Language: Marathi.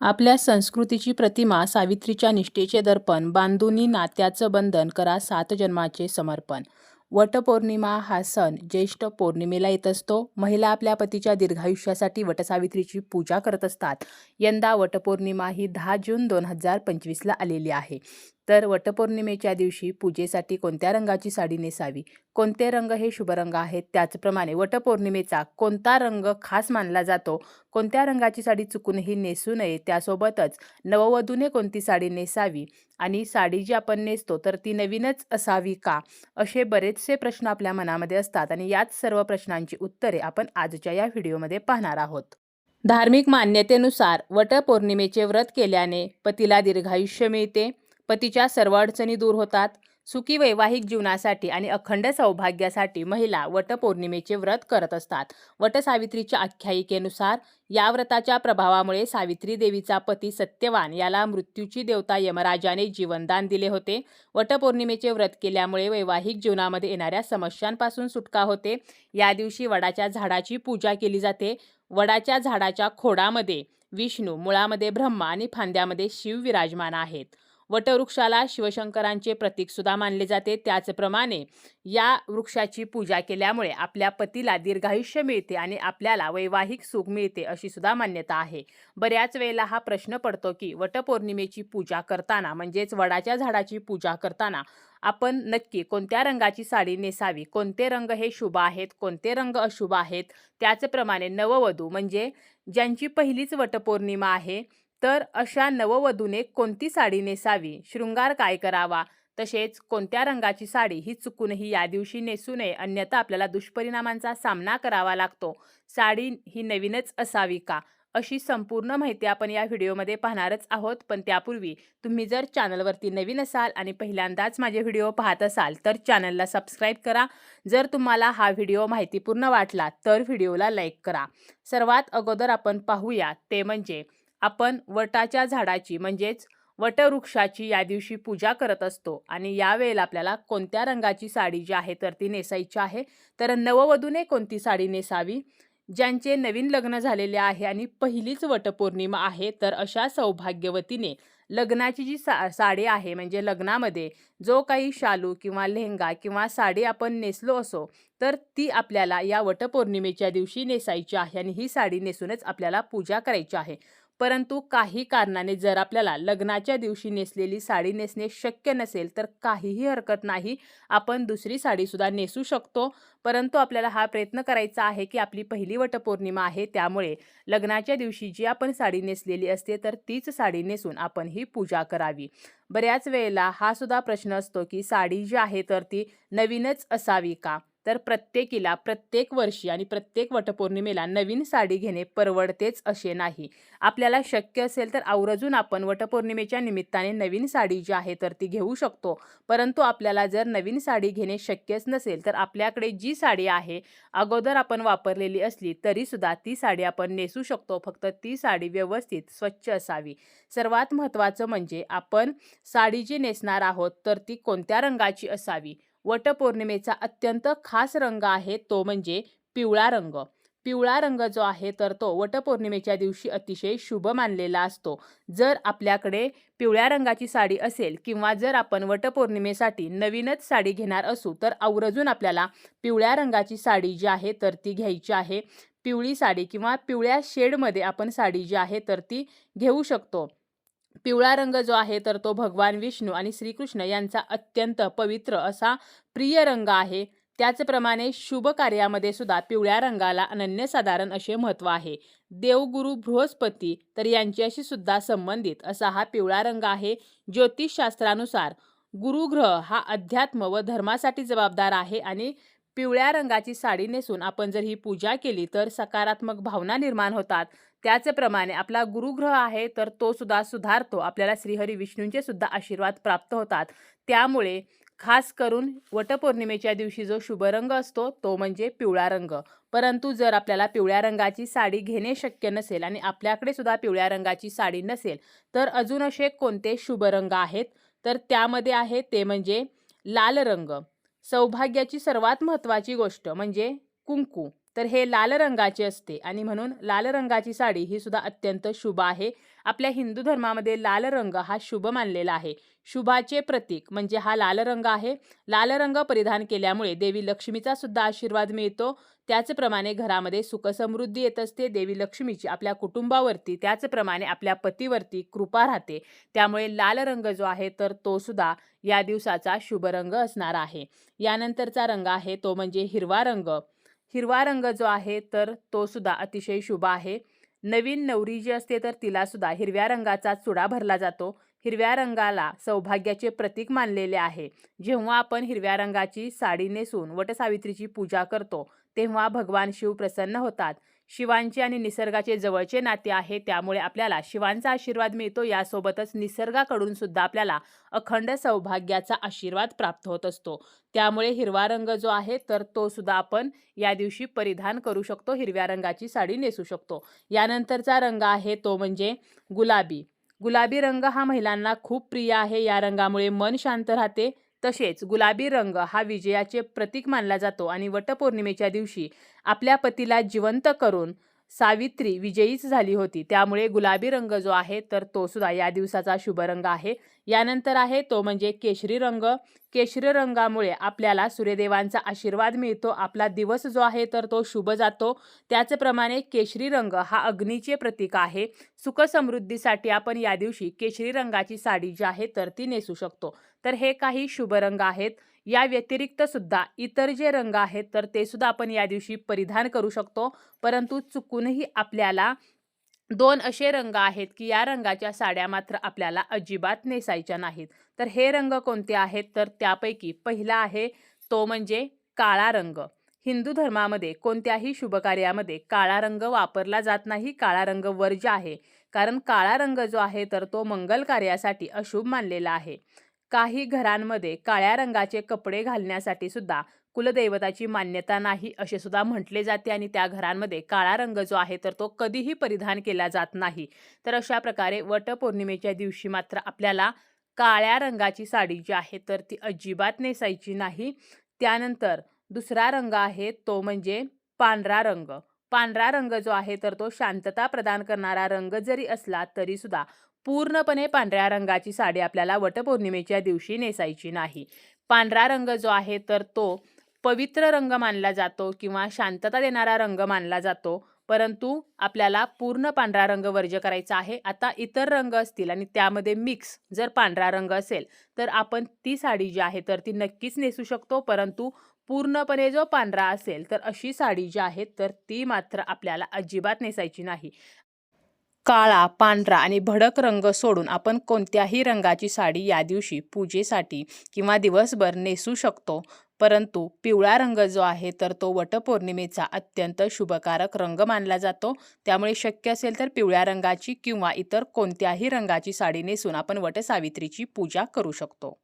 आपल्या संस्कृतीची प्रतिमा सावित्रीच्या निष्ठेचे दर्पण बांधुनी नात्याचं बंधन करा सात जन्माचे समर्पण. वटपौर्णिमा हा सण ज्येष्ठ पौर्णिमेला येत असतो. महिला आपल्या पतीच्या दीर्घायुष्यासाठी वटसावित्रीची पूजा करत असतात. यंदा वटपौर्णिमा ही दहा जून दोन हजार पंचवीसला आलेली आहे. तर वटपौर्णिमेच्या दिवशी पूजेसाठी कोणत्या रंगाची साडी नेसावी? कोणते रंग हे शुभरंग आहेत? त्याचप्रमाणे वटपौर्णिमेचा कोणता रंग खास मानला जातो? कोणत्या रंगाची साडी चुकूनही नेसू नये त्यासोबतच नववधूने कोणती साडी नेसावी आणि साडी जी आपण नेसतो तर ती नवीनच असावी का? असे बरेचसे प्रश्न आपल्या मनामध्ये असतात आणि याच सर्व प्रश्नांची उत्तरे आपण आजच्या या व्हिडिओमध्ये पाहणार आहोत. धार्मिक मान्यतेनुसार वटपौर्णिमेचे व्रत केल्याने पतीला दीर्घायुष्य मिळते. पतीच्या सर्व अडचणी दूर होतात. सुखी वैवाहिक जीवनासाठी आणि अखंड सौभाग्यासाठी महिला वटपौर्णिमेचे व्रत करत असतात. वटसावित्रीच्या आख्यायिकेनुसार या व्रताच्या प्रभावामुळे सावित्री देवीचा पती सत्यवान याला मृत्यूची देवता यमराजाने जीवनदान दिले होते. वटपौर्णिमेचे व्रत केल्यामुळे वैवाहिक जीवनामध्ये येणाऱ्या समस्यांपासून सुटका होते. या दिवशी वडाच्या झाडाची पूजा केली जाते. वडाच्या झाडाच्या खोडामध्ये विष्णू मुळामध्ये ब्रह्मा आणि फांद्यामध्ये शिव विराजमान आहेत. वटवृक्षाला शिवशंकरांचे प्रतीक सुद्धा मानले जाते. त्याचप्रमाणे या वृक्षाची पूजा केल्यामुळे आपल्या पतीला दीर्घायुष्य मिळते आणि आपल्याला वैवाहिक सुख मिळते अशी सुद्धा मान्यता आहे. बऱ्याच वेळेला हा प्रश्न पडतो की वटपौर्णिमेची पूजा करताना म्हणजेच वडाच्या झाडाची पूजा करताना आपण नक्की कोणत्या रंगाची साडी नेसावी? कोणते रंग हे शुभ आहेत? कोणते रंग अशुभ आहेत? त्याचप्रमाणे नववधू म्हणजे ज्यांची पहिलीच वटपौर्णिमा आहे तर अशा नववधूने कोणती साडी नेसावी? शृंगार काय करावा? तसेच कोणत्या रंगाची साडी ही चुकूनही या दिवशी नेसू नये अन्यथा आपल्याला दुष्परिणामांचा सामना करावा लागतो. साडी ही नवीनच असावी का? अशी संपूर्ण माहिती आपण या व्हिडिओमध्ये पाहणारच आहोत. पण त्यापूर्वी तुम्ही जर चॅनलवरती नवीन असाल आणि पहिल्यांदाच माझे व्हिडिओ पाहत असाल तर चॅनलला सबस्क्राईब करा. जर तुम्हाला हा व्हिडिओ माहितीपूर्ण वाटला तर व्हिडिओला लाईक करा. सर्वात अगोदर आपण पाहूया ते म्हणजे आपण वटाच्या झाडाची म्हणजेच वटवृक्षाची या दिवशी पूजा करत असतो. आणि यावेळेला आपल्याला कोणत्या रंगाची साडी जी आहे तर ती नेसायची आहे. तर नववधूने कोणती साडी नेसावी? ज्यांचे नवीन लग्न झालेले आहे आणि पहिलीच वटपौर्णिमा आहे तर अशा सौभाग्यवतीने लग्नाची जी सा साडी आहे म्हणजे लग्नामध्ये जो काही शालू किंवा लेहंगा किंवा साडी आपण नेसलो असो तर ती आपल्याला या वटपौर्णिमेच्या दिवशी नेसायची आहे आणि ही साडी नेसूनच आपल्याला पूजा करायची आहे. परंतु काही कारणाने जर आपल्याला लग्नाच्या दिवशी नेसलेली साडी नेसणे शक्य नसेल तर काहीही हरकत नाही. आपण दुसरी साडीसुद्धा नेसू शकतो. परंतु आपल्याला हा प्रयत्न करायचा आहे की आपली पहिली वटपौर्णिमा आहे त्यामुळे लग्नाच्या दिवशी जी आपण साडी नेसलेली असते तर तीच साडी नेसून आपण ही पूजा करावी. बऱ्याच वेळेला हा सुद्धा प्रश्न असतो की साडी जी आहे तर ती नवीनच असावी का? तर प्रत्येकीला प्रत्येक वर्षी आणि प्रत्येक वटपौर्णिमेला नवीन साडी घेणे परवडतेच असे नाही. आपल्याला शक्य असेल तर आवर्जून आपण वटपौर्णिमेच्या निमित्ताने नवीन साडी जी आहे तर ती घेऊ शकतो. परंतु आपल्याला जर नवीन साडी घेणे शक्यच नसेल तर आपल्याकडे जी साडी आहे अगोदर आपण वापरलेली असली तरीसुद्धा ती साडी आपण नेसू शकतो. फक्त ती साडी व्यवस्थित स्वच्छ असावी. सर्वात महत्त्वाचं म्हणजे आपण साडी जी नेसणार आहोत तर ती कोणत्या रंगाची असावी? वटपौर्णिमेचा अत्यंत खास रंग आहे तो म्हणजे पिवळा रंग. पिवळा रंग जो आहे तर तो वटपौर्णिमेच्या दिवशी अतिशय शुभ मानलेला असतो. जर आपल्याकडे पिवळ्या रंगाची साडी असेल किंवा जर आपण वटपौर्णिमेसाठी नवीनच साडी घेणार असू तर आवर्जून आपल्याला पिवळ्या रंगाची साडी जी आहे तर ती घ्यायची आहे. पिवळी साडी किंवा पिवळ्या शेडमध्ये आपण साडी जी आहे तर ती घेऊ शकतो. पिवळा रंग जो आहे तर तो भगवान विष्णू आणि श्रीकृष्ण यांचा अत्यंत पवित्र असा प्रिय रंग आहे. त्याचप्रमाणे शुभ कार्यामध्ये सुद्धा पिवळ्या रंगाला अनन्यसाधारण असे महत्त्व आहे. देवगुरु बृहस्पती तर यांच्याशी सुद्धा संबंधित असा हा पिवळा रंग आहे. ज्योतिषशास्त्रानुसार गुरुग्रह हा अध्यात्म व धर्मासाठी जबाबदार आहे आणि पिवळ्या रंगाची साडी नेसून आपण जर ही पूजा केली तर सकारात्मक भावना निर्माण होतात. त्याचप्रमाणे आपला गुरुग्रह आहे तर तो सुद्धा सुधारतो. आपल्याला श्रीहरी विष्णूंचे सुद्धा आशीर्वाद प्राप्त होतात. त्यामुळे खास करून वटपौर्णिमेच्या दिवशी जो शुभ रंग असतो तो म्हणजे पिवळा रंग. परंतु जर आपल्याला पिवळ्या रंगाची साडी घेणे शक्य नसेल आणि आपल्याकडे सुद्धा पिवळ्या रंगाची साडी नसेल तर अजून असे कोणते शुभ रंग आहेत? तर त्यामध्ये आहे ते म्हणजे लाल रंग. सौभाग्याची सर्वात महत्त्वाची गोष्ट म्हणजे कुंकू. तर हे लाल रंगाची असते. आणि म्हणून लाल रंगाची साडी ही सुद्धा अत्यंत शुभ आहे. आपल्या हिंदू धर्मामध्ये लाल रंग हा शुभ मानलेला आहे. शुभाचे प्रतीक म्हणजे हा लाल रंग आहे. लाल रंग परिधान केल्यामुळे देवी लक्ष्मीचा सुद्धा आशीर्वाद मिळतो. त्याचप्रमाणे घरामध्ये सुखसमृद्धी येत असते. देवी लक्ष्मीची आपल्या कुटुंबावरती त्याचप्रमाणे आपल्या पतीवरती कृपा राहते. त्यामुळे लाल रंग जो आहे तर तो सुद्धा या दिवसाचा शुभ रंग असणार आहे. यानंतरचा रंग आहे तो म्हणजे हिरवा रंग. हिरवा रंग जो आहे तर तो सुद्धा अतिशय शुभ आहे. नवीन नवरी जी असते तर तिला सुद्धा हिरव्या रंगाचा चुडा भरला जातो. हिरव्या रंगाला सौभाग्याचे प्रतीक मानलेले आहे. जेव्हा आपण हिरव्या रंगाची साडी नेसून वटसावित्रीची पूजा करतो तेव्हा भगवान शिव प्रसन्न होतात. शिवांचे आणि निसर्गाचे जवळचे नाते आहे. त्यामुळे आपल्याला शिवांचा आशीर्वाद मिळतो. यासोबतच निसर्गाकडून सुद्धा आपल्याला अखंड सौभाग्याचा आशीर्वाद प्राप्त होत असतो. त्यामुळे हिरवा रंग जो आहे तर तो सुद्धा आपण या दिवशी परिधान करू शकतो. हिरव्या रंगाची साडी नेसू शकतो. यानंतरचा रंग आहे तो म्हणजे गुलाबी. गुलाबी रंग हा महिलांना खूप प्रिय आहे. या रंगामुळे मन शांत राहते. तसेच गुलाबी रंग हा विजयाचे प्रतीक मानला जातो आणि वटपौर्णिमेच्या दिवशी आपल्या पतीला जिवंत करून सावित्री विजयीच झाली होती. त्यामुळे गुलाबी रंग जो आहे तर तो सुद्धा या दिवसाचा शुभ रंग आहे. यानंतर आहे तो म्हणजे केशरी रंग. केशरी रंगामुळे आपल्याला सूर्यदेवांचा आशीर्वाद मिळतो. आपला दिवस जो आहे तर तो शुभ जातो. त्याचप्रमाणे केशरी रंग हा अग्नीचे प्रतीक आहे. सुखसमृद्धीसाठी आपण या दिवशी केशरी रंगाची साडी जी आहे तर ती नेसू शकतो. तर हे काही शुभ रंग आहेत. या व्यतिरिक्त सुद्धा इतर जे रंग आहेत तर ते सुद्धा आपण या दिवशी परिधान करू शकतो. परंतु चुकूनही आपल्याला दोन असे रंग आहेत की या रंगाच्या साड्या मात्र आपल्याला अजिबात नेसायच्या नाहीत. तर हे रंग कोणते आहेत? तर त्यापैकी पहिला आहे तो म्हणजे काळा रंग. हिंदू धर्मामध्ये कोणत्याही शुभकार्यामध्ये काळा रंग वापरला जात नाही. काळा रंग वर्ज्य आहे. कारण काळा रंग जो आहे तर तो मंगल कार्यासाठी अशुभ मानलेला आहे. काही घरांमध्ये काळ्या रंगाचे कपडे घालण्यासाठी सुद्धा कुलदैवताची मान्यता नाही असे सुद्धा म्हटले जाते आणि त्या घरांमध्ये काळा रंग जो आहे तर तो कधीही परिधान केला जात नाही. तर अशा प्रकारे वटपौर्णिमेच्या दिवशी मात्र आपल्याला काळ्या रंगाची साडी जी आहे तर ती अजिबात नेसायची नाही. त्यानंतर दुसरा रंग आहे तो म्हणजे पांढरा रंग. पांढरा रंग जो आहे तर तो शांतता प्रदान करणारा रंग जरी असला तरी सुद्धा पूर्णपणे पांढऱ्या रंगाची साडी आपल्याला वटपौर्णिमेच्या दिवशी नेसायची नाही. पांढरा रंग जो आहे तर तो पवित्र रंग मानला जातो किंवा शांतता देणारा रंग मानला जातो. परंतु आपल्याला पूर्ण पांढरा रंग वर्ज करायचा आहे. आता इतर रंग असतील आणि त्यामध्ये मिक्स जर पांढरा रंग असेल तर आपण ती साडी जी आहे तर ती नक्कीच नेसू शकतो. परंतु पूर्णपणे जो पांढरा असेल तर अशी साडी जी आहे तर ती मात्र आपल्याला अजिबात नेसायची नाही. काळा पांढरा आणि भडक रंग सोडून आपण कोणत्याही रंगाची साडी या दिवशी पूजेसाठी किंवा दिवसभर नेसू शकतो. परंतु पिवळा रंग जो आहे तर तो वटपौर्णिमेचा अत्यंत शुभकारक रंग मानला जातो. त्यामुळे शक्य असेल तर पिवळ्या रंगाची किंवा इतर कोणत्याही रंगाची साडी नेसून आपण वटसावित्रीची पूजा करू शकतो.